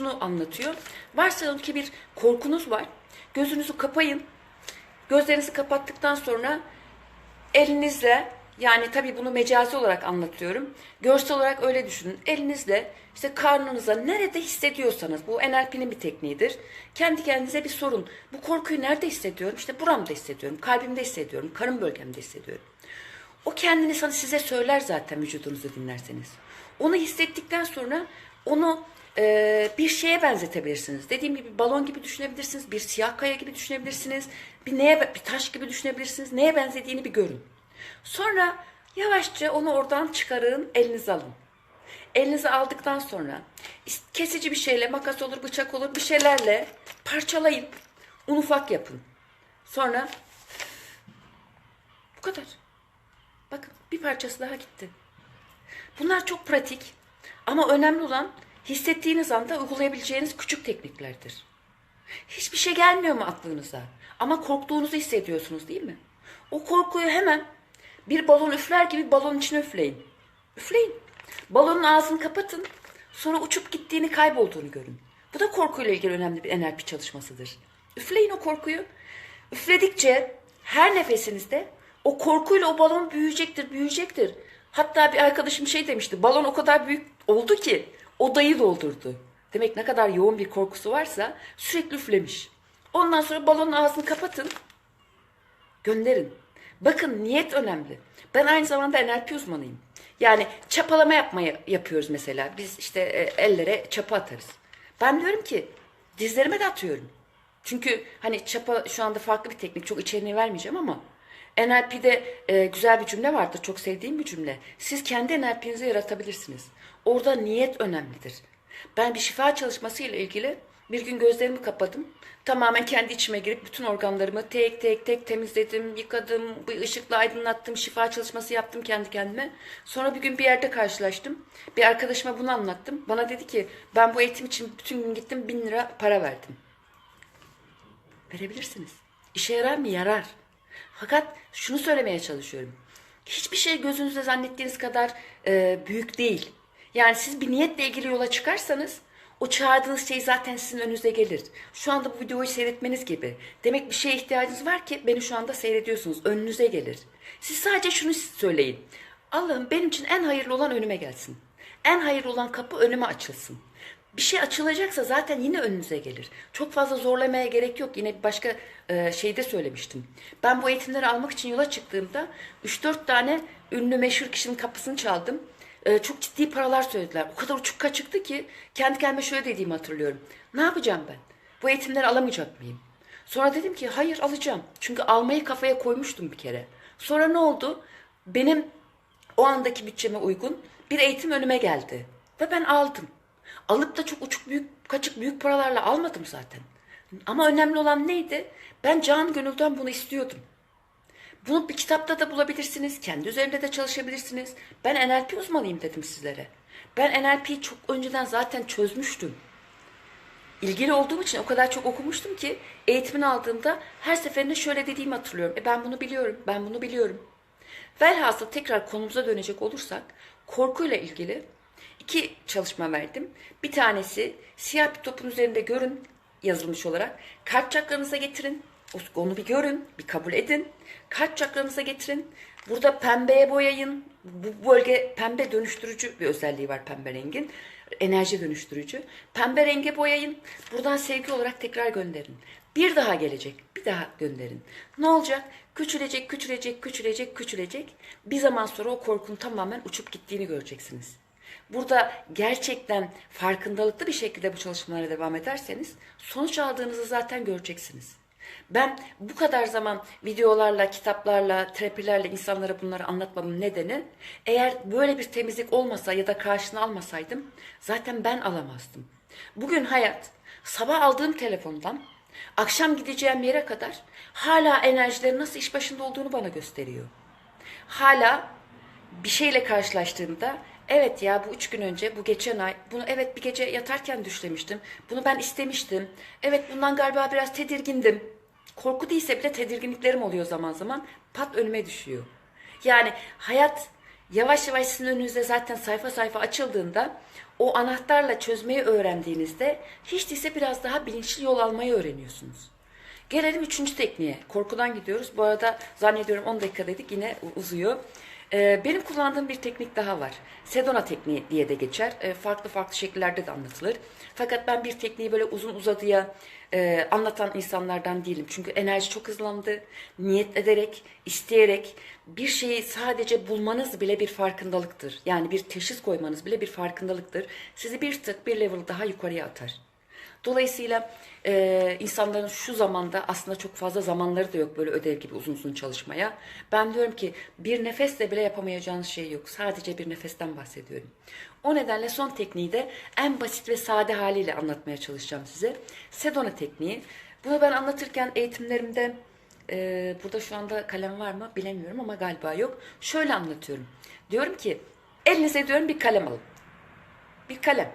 şunu anlatıyor. Varsayalım ki bir korkunuz var. Gözünüzü kapayın. Gözlerinizi kapattıktan sonra elinizle yani tabii bunu mecazi olarak anlatıyorum. Görsel olarak öyle düşünün. Elinizle işte karnınıza nerede hissediyorsanız bu NLP'nin bir tekniğidir. Kendi kendinize bir sorun. Bu korkuyu nerede hissediyorum? İşte buramda hissediyorum, kalbimde hissediyorum, karın bölgemde hissediyorum. O kendini size söyler zaten vücudunuzu dinlerseniz. Onu hissettikten sonra onu e, bir şeye benzetebilirsiniz. Dediğim gibi balon gibi düşünebilirsiniz, bir siyah kaya gibi düşünebilirsiniz, bir neye bir taş gibi düşünebilirsiniz. Neye benzediğini bir görün. Sonra yavaşça onu oradan çıkarın, elinize alın. Elinize aldıktan sonra kesici bir şeyle, makas olur, bıçak olur, bir şeylerle parçalayın. Un ufak yapın. Sonra bu kadar. Bakın bir parçası daha gitti. Bunlar çok pratik ama önemli olan hissettiğiniz anda uygulayabileceğiniz küçük tekniklerdir. Hiçbir şey gelmiyor mu aklınıza? Ama korktuğunuzu hissediyorsunuz değil mi? O korkuyu hemen bir balon üfler gibi balonun içine üfleyin. Üfleyin. Balonun ağzını kapatın. Sonra uçup gittiğini kaybolduğunu görün. Bu da korkuyla ilgili önemli bir NLP çalışmasıdır. Üfleyin o korkuyu. Üfledikçe her nefesinizde o korkuyla o balon büyüyecektir, büyüyecektir. Hatta bir arkadaşım şey demişti. Balon o kadar büyük oldu ki odayı doldurdu. Demek ne kadar yoğun bir korkusu varsa sürekli üflemiş. Ondan sonra balonun ağzını kapatın. Gönderin. Bakın niyet önemli. Ben aynı zamanda NLP uzmanıyım. Yani çapalama yapmayı yapıyoruz mesela. Biz işte e, ellere çapa atarız. Ben diyorum ki dizlerime de atıyorum. Çünkü hani çapa şu anda farklı bir teknik. Çok içeriğini vermeyeceğim ama NLP'de e, güzel bir cümle vardır. Çok sevdiğim bir cümle. Siz kendi NLP'nizi yaratabilirsiniz. Orada niyet önemlidir. Ben bir şifa çalışması ile ilgili bir gün gözlerimi kapadım. Tamamen kendi içime girip bütün organlarımı tek tek tek temizledim, yıkadım, bir ışıkla aydınlattım, şifa çalışması yaptım kendi kendime. Sonra bir gün bir yerde karşılaştım. Bir arkadaşıma bunu anlattım. Bana dedi ki ben bu eğitim için bütün gün gittim bin lira para verdim. Verebilirsiniz. İşe yarar mı? Yarar. Fakat şunu söylemeye çalışıyorum. Hiçbir şey gözünüzde zannettiğiniz kadar e, büyük değil. Yani siz bir niyetle ilgili yola çıkarsanız o çağırdığınız şey zaten sizin önünüze gelir. Şu anda bu videoyu seyretmeniz gibi. Demek bir şeye ihtiyacınız var ki beni şu anda seyrediyorsunuz. Önünüze gelir. Siz sadece şunu söyleyin. Allah'ım benim için en hayırlı olan önüme gelsin. En hayırlı olan kapı önüme açılsın. Bir şey açılacaksa zaten yine önünüze gelir. Çok fazla zorlamaya gerek yok. Yine başka e, şeyde söylemiştim. Ben bu eğitimleri almak için yola çıktığımda 3-4 tane ünlü meşhur kişinin kapısını çaldım. E, çok ciddi paralar söylediler. O kadar uçuk çıktı ki kendi kendime şöyle dediğimi hatırlıyorum. Ne yapacağım ben? Bu eğitimleri alamayacak mıyım? Sonra dedim ki hayır alacağım. Çünkü almayı kafaya koymuştum bir kere. Sonra ne oldu? Benim o andaki bütçeme uygun bir eğitim önüme geldi. Ve ben aldım. Alıp da çok uçuk büyük, kaçık büyük paralarla almadım zaten. Ama önemli olan neydi? Ben can gönülden bunu istiyordum. Bunu bir kitapta da bulabilirsiniz. Kendi üzerinde de çalışabilirsiniz. Ben NLP uzmanıyım dedim sizlere. Ben NLP'yi çok önceden zaten çözmüştüm. İlgili olduğum için o kadar çok okumuştum ki eğitimini aldığımda her seferinde şöyle dediğimi hatırlıyorum. E ben bunu biliyorum, ben bunu biliyorum. Velhasıl tekrar konumuza dönecek olursak korkuyla ilgili iki çalışma verdim. Bir tanesi siyah bir topun üzerinde görün yazılmış olarak. Kalp çakranıza getirin. Onu bir görün, bir kabul edin. Kalp çakranıza getirin. Burada pembeye boyayın. Bu bölge pembe dönüştürücü bir özelliği var pembe rengin. Enerji dönüştürücü. Pembe renge boyayın. Buradan sevgi olarak tekrar gönderin. Bir daha gelecek. Bir daha gönderin. Ne olacak? Küçülecek, küçülecek, küçülecek, küçülecek. Bir zaman sonra o korkunun tamamen uçup gittiğini göreceksiniz. Burada gerçekten farkındalıklı bir şekilde bu çalışmalara devam ederseniz sonuç aldığınızı zaten göreceksiniz. Ben bu kadar zaman videolarla, kitaplarla, terapilerle insanlara bunları anlatmamın nedeni eğer böyle bir temizlik olmasa ya da karşına almasaydım zaten ben alamazdım. Bugün hayat sabah aldığım telefondan akşam gideceğim yere kadar hala enerjilerin nasıl iş başında olduğunu bana gösteriyor. Hala bir şeyle karşılaştığımda evet ya bu üç gün önce bu geçen ay bunu evet bir gece yatarken düşlemiştim. Bunu ben istemiştim. Evet bundan galiba biraz tedirgindim. Korku değilse bile tedirginliklerim oluyor zaman zaman. Pat önüme düşüyor. Yani hayat yavaş yavaş sizin önünüzde zaten sayfa sayfa açıldığında o anahtarla çözmeyi öğrendiğinizde hiç değilse biraz daha bilinçli yol almayı öğreniyorsunuz. Gelelim üçüncü tekniğe. Korkudan gidiyoruz. Bu arada zannediyorum 10 dakika dedik yine uzuyor. Ee, benim kullandığım bir teknik daha var. Sedona tekniği diye de geçer. Ee, farklı farklı şekillerde de anlatılır. Fakat ben bir tekniği böyle uzun uzadıya e, anlatan insanlardan değilim. Çünkü enerji çok hızlandı. Niyet ederek, isteyerek bir şeyi sadece bulmanız bile bir farkındalıktır. Yani bir teşhis koymanız bile bir farkındalıktır. Sizi bir tık bir level daha yukarıya atar. Dolayısıyla e, insanların şu zamanda aslında çok fazla zamanları da yok böyle ödev gibi uzun uzun çalışmaya. Ben diyorum ki bir nefesle bile yapamayacağınız şey yok. Sadece bir nefesten bahsediyorum. O nedenle son tekniği de en basit ve sade haliyle anlatmaya çalışacağım size. Sedona tekniği. Bunu ben anlatırken eğitimlerimde e, burada şu anda kalem var mı bilemiyorum ama galiba yok. Şöyle anlatıyorum. Diyorum ki elinize diyorum bir kalem alın. Bir kalem.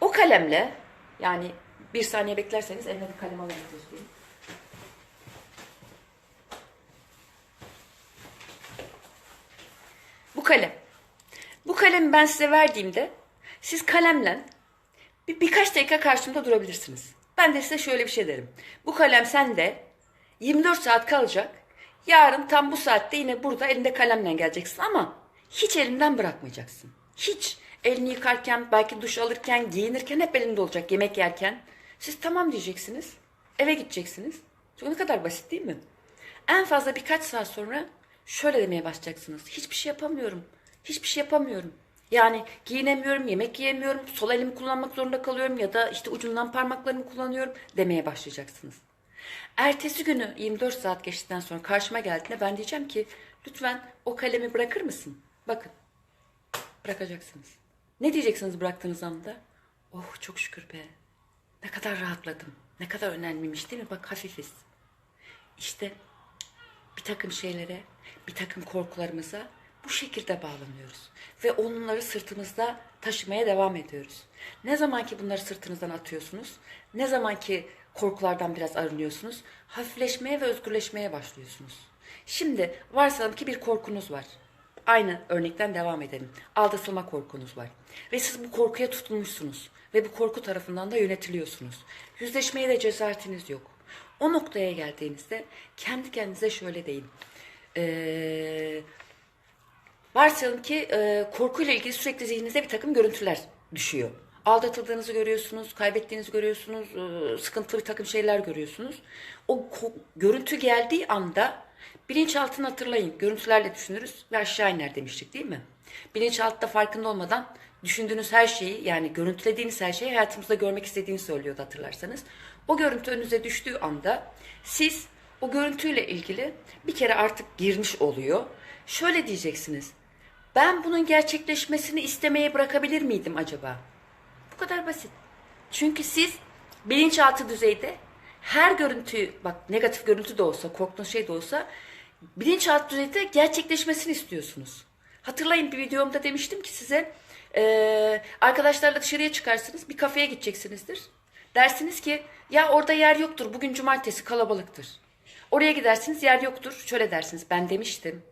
O kalemle yani bir saniye beklerseniz eline bir kalem alın göstereyim. Bu kalem. Bu kalemi ben size verdiğimde siz kalemle bir, birkaç dakika karşımda durabilirsiniz. Ben de size şöyle bir şey derim. Bu kalem sende 24 saat kalacak. Yarın tam bu saatte yine burada elinde kalemle geleceksin ama hiç elinden bırakmayacaksın. Hiç. Elini yıkarken, belki duş alırken, giyinirken hep elinde olacak yemek yerken. Siz tamam diyeceksiniz. Eve gideceksiniz. Çok ne kadar basit değil mi? En fazla birkaç saat sonra şöyle demeye başlayacaksınız. Hiçbir şey yapamıyorum. Hiçbir şey yapamıyorum. Yani giyinemiyorum, yemek yiyemiyorum, sol elimi kullanmak zorunda kalıyorum ya da işte ucundan parmaklarımı kullanıyorum demeye başlayacaksınız. Ertesi günü 24 saat geçtikten sonra karşıma geldiğinde ben diyeceğim ki lütfen o kalemi bırakır mısın? Bakın bırakacaksınız. Ne diyeceksiniz bıraktığınız anda? Oh çok şükür be. Ne kadar rahatladım. Ne kadar önemliymiş değil mi? Bak hafifiz. İşte bir takım şeylere, bir takım korkularımıza bu şekilde bağlanıyoruz. Ve onları sırtımızda taşımaya devam ediyoruz. Ne zaman ki bunları sırtınızdan atıyorsunuz, ne zaman ki korkulardan biraz arınıyorsunuz, hafifleşmeye ve özgürleşmeye başlıyorsunuz. Şimdi varsayalım ki bir korkunuz var. Aynı örnekten devam edelim. Aldatılma korkunuz var. Ve siz bu korkuya tutulmuşsunuz. Ve bu korku tarafından da yönetiliyorsunuz. Yüzleşmeye de cesaretiniz yok. O noktaya geldiğinizde kendi kendinize şöyle deyin. Ee, varsayalım ki e, korkuyla ilgili sürekli zihninizde bir takım görüntüler düşüyor. Aldatıldığınızı görüyorsunuz, kaybettiğinizi görüyorsunuz, e, sıkıntılı bir takım şeyler görüyorsunuz. O görüntü geldiği anda bilinçaltını hatırlayın. Görüntülerle düşünürüz ve aşağı iner demiştik değil mi? Bilinçaltıda farkında olmadan düşündüğünüz her şeyi yani görüntülediğiniz her şeyi hayatımızda görmek istediğini söylüyordu hatırlarsanız. O görüntü önünüze düştüğü anda siz o görüntüyle ilgili bir kere artık girmiş oluyor. Şöyle diyeceksiniz. Ben bunun gerçekleşmesini istemeye bırakabilir miydim acaba? Bu kadar basit. Çünkü siz bilinçaltı düzeyde her görüntüyü, bak negatif görüntü de olsa, korktuğunuz şey de olsa bilinçaltı düzeyde gerçekleşmesini istiyorsunuz. Hatırlayın bir videomda demiştim ki size eee, arkadaşlarla dışarıya çıkarsınız, bir kafeye gideceksinizdir. Dersiniz ki ya orada yer yoktur, bugün cumartesi kalabalıktır. Oraya gidersiniz yer yoktur, şöyle dersiniz ben demiştim.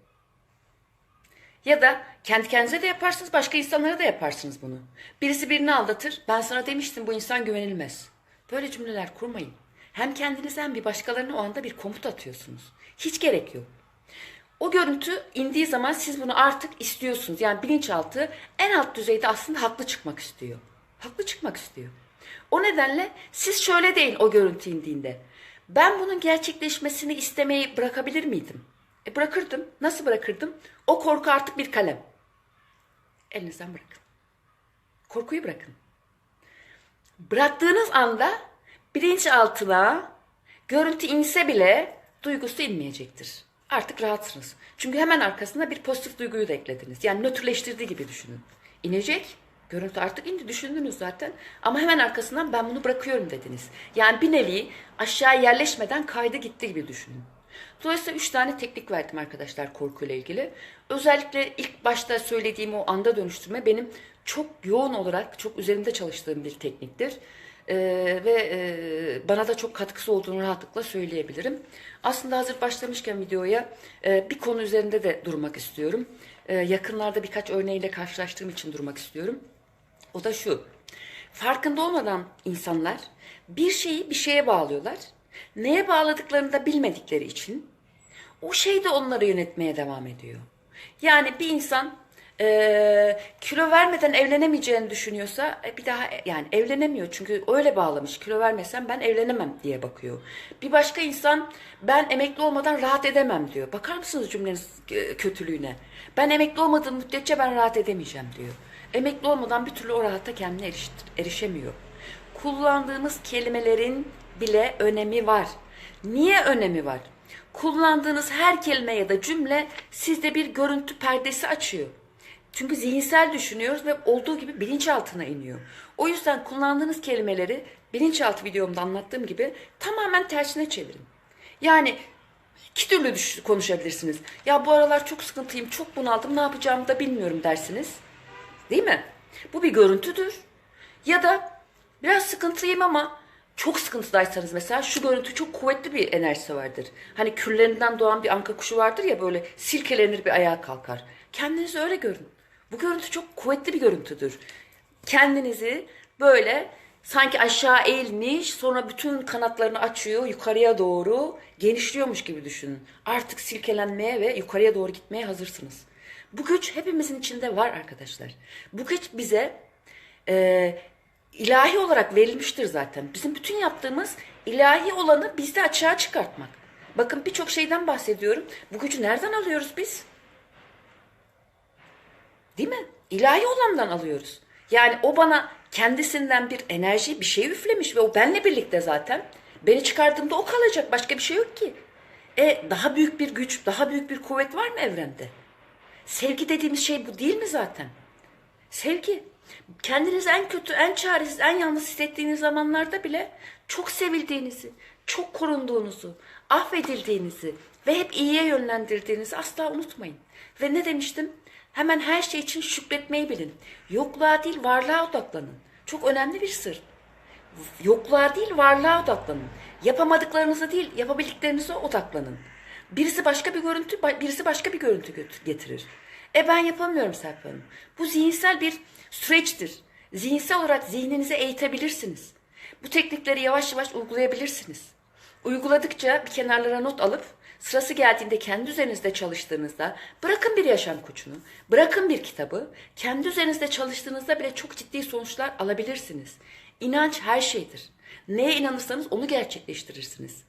Ya da kendi kendinize de yaparsınız, başka insanlara da yaparsınız bunu. Birisi birini aldatır, ben sana demiştim bu insan güvenilmez. Böyle cümleler kurmayın. Hem kendinize hem bir başkalarına o anda bir komut atıyorsunuz. Hiç gerek yok. O görüntü indiği zaman siz bunu artık istiyorsunuz. Yani bilinçaltı en alt düzeyde aslında haklı çıkmak istiyor. Haklı çıkmak istiyor. O nedenle siz şöyle deyin o görüntü indiğinde. Ben bunun gerçekleşmesini istemeyi bırakabilir miydim? E bırakırdım. Nasıl bırakırdım? O korku artık bir kalem. Elinizden bırakın. Korkuyu bırakın. Bıraktığınız anda bilinçaltına görüntü inse bile duygusu inmeyecektir. Artık rahatsınız. Çünkü hemen arkasında bir pozitif duyguyu da eklediniz. Yani nötrleştirdiği gibi düşünün. İnecek, görüntü artık indi düşündünüz zaten. Ama hemen arkasından ben bunu bırakıyorum dediniz. Yani bir nevi aşağı yerleşmeden kaydı gitti gibi düşünün. Dolayısıyla üç tane teknik verdim arkadaşlar korkuyla ilgili. Özellikle ilk başta söylediğim o anda dönüştürme benim çok yoğun olarak çok üzerinde çalıştığım bir tekniktir. Ee, ve e, bana da çok katkısı olduğunu rahatlıkla söyleyebilirim. Aslında hazır başlamışken videoya e, bir konu üzerinde de durmak istiyorum. E, yakınlarda birkaç örneğiyle karşılaştığım için durmak istiyorum. O da şu. Farkında olmadan insanlar bir şeyi bir şeye bağlıyorlar. Neye bağladıklarını da bilmedikleri için o şey de onları yönetmeye devam ediyor. Yani bir insan eee, kilo vermeden evlenemeyeceğini düşünüyorsa e, bir daha e, yani evlenemiyor çünkü öyle bağlamış kilo vermesem ben evlenemem diye bakıyor. Bir başka insan ben emekli olmadan rahat edemem diyor. Bakar mısınız cümlenin e, kötülüğüne? Ben emekli olmadığım müddetçe ben rahat edemeyeceğim diyor. Emekli olmadan bir türlü o rahata kendine eriştir, erişemiyor. Kullandığımız kelimelerin bile önemi var. Niye önemi var? Kullandığınız her kelime ya da cümle sizde bir görüntü perdesi açıyor. Çünkü zihinsel düşünüyoruz ve olduğu gibi bilinçaltına iniyor. O yüzden kullandığınız kelimeleri bilinçaltı videomda anlattığım gibi tamamen tersine çevirin. Yani iki türlü düş- konuşabilirsiniz. Ya bu aralar çok sıkıntıyım, çok bunaldım, ne yapacağımı da bilmiyorum dersiniz. Değil mi? Bu bir görüntüdür. Ya da biraz sıkıntılıyım ama çok sıkıntıdaysanız mesela şu görüntü çok kuvvetli bir enerjisi vardır. Hani küllerinden doğan bir anka kuşu vardır ya böyle silkelenir bir ayağa kalkar. Kendinizi öyle görün. Bu görüntü çok kuvvetli bir görüntüdür. Kendinizi böyle sanki aşağı eğilmiş sonra bütün kanatlarını açıyor yukarıya doğru genişliyormuş gibi düşünün. Artık silkelenmeye ve yukarıya doğru gitmeye hazırsınız. Bu güç hepimizin içinde var arkadaşlar. Bu güç bize e, ilahi olarak verilmiştir zaten. Bizim bütün yaptığımız ilahi olanı bizde açığa çıkartmak. Bakın birçok şeyden bahsediyorum. Bu gücü nereden alıyoruz biz? Değil mi? İlahi olandan alıyoruz. Yani o bana kendisinden bir enerji, bir şey üflemiş ve o benle birlikte zaten. Beni çıkardığımda o kalacak. Başka bir şey yok ki. E daha büyük bir güç, daha büyük bir kuvvet var mı evrende? Sevgi dediğimiz şey bu değil mi zaten? Sevgi. Kendinizi en kötü, en çaresiz, en yalnız hissettiğiniz zamanlarda bile çok sevildiğinizi, çok korunduğunuzu, affedildiğinizi ve hep iyiye yönlendirdiğinizi asla unutmayın. Ve ne demiştim? Hemen her şey için şükretmeyi bilin. Yokluğa değil varlığa odaklanın. Çok önemli bir sır. Yokluğa değil varlığa odaklanın. Yapamadıklarınıza değil yapabildiklerinize odaklanın. Birisi başka bir görüntü, birisi başka bir görüntü getirir. E ben yapamıyorum Serpil Hanım. Bu zihinsel bir süreçtir. Zihinsel olarak zihninizi eğitebilirsiniz. Bu teknikleri yavaş yavaş uygulayabilirsiniz. Uyguladıkça bir kenarlara not alıp sırası geldiğinde kendi üzerinizde çalıştığınızda bırakın bir yaşam koçunu, bırakın bir kitabı, kendi üzerinizde çalıştığınızda bile çok ciddi sonuçlar alabilirsiniz. İnanç her şeydir. Neye inanırsanız onu gerçekleştirirsiniz.